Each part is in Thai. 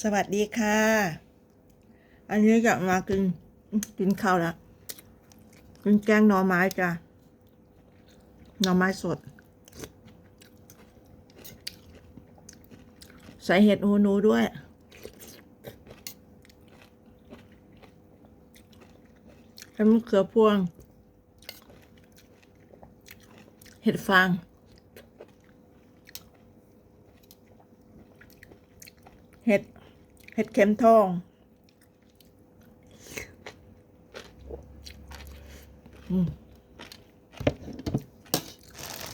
สวัสดีค่ะ อันนี้จะมากินกินข้าวแล้วกินแกงหน่อไม้จ้ะหน่อไม้สด ใส่เห็ดหูหนูด้วยให้มะเขือพวง เห็ดฟางเห็ด เห็ดเข็มทอง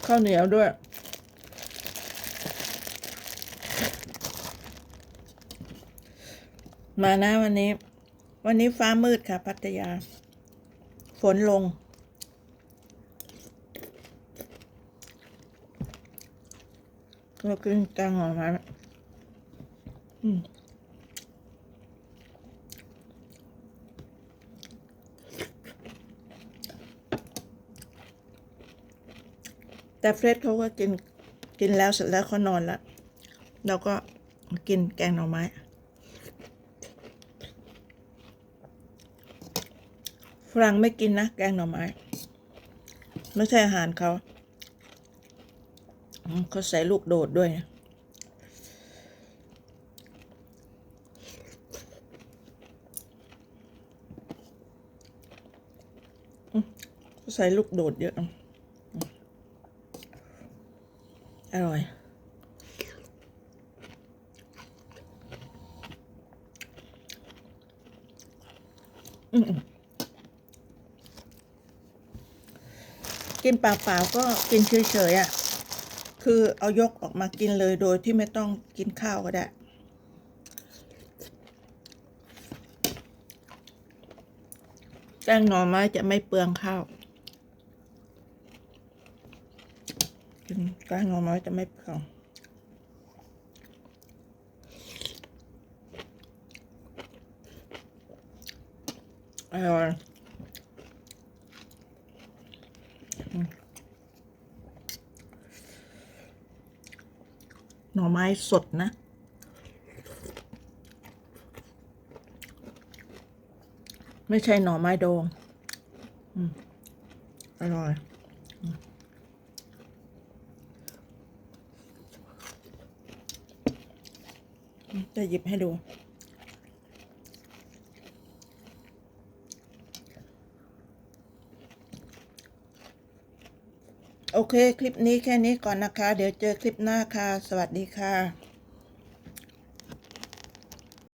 ข้าวเหนียวด้วย มานะวันนี้ วันนี้ฟ้ามืดค่ะ พัทยา ฝนลงก็กินแกงหน่อไม้อืม แต่เฟรดเขาก็กินกินแล้วเสร็จแล้วเขานอนแล้วเราก็กินแกงหน่อไม้ฝรั่งไม่กินนะแกงหน่อไม้ ไม่ใช่อาหารเขาเขาใส่ลูกโดดด้วยนะอืมเขาใส่ลูกโดดเยอะ อร่อย กินเปล่าๆก็กินเฉยๆอะ คือเอายกออกมากินเลยโดยที่ไม่ต้องกินข้าวก็ได้แกงหน่อไม้จะไม่เปลืองข้าว กินกงหน่อไม้จะไม่เปลืองอร่อยหน่อไม้สดนะ ไม่ใช่หน่อไม้ดองอืมอร่อย จะหยิบให้ดู โอเค คลิปนี้แค่นี้ก่อนนะคะ เดี๋ยวเจอคลิปหน้าค่ะ สวัสดีค่ะ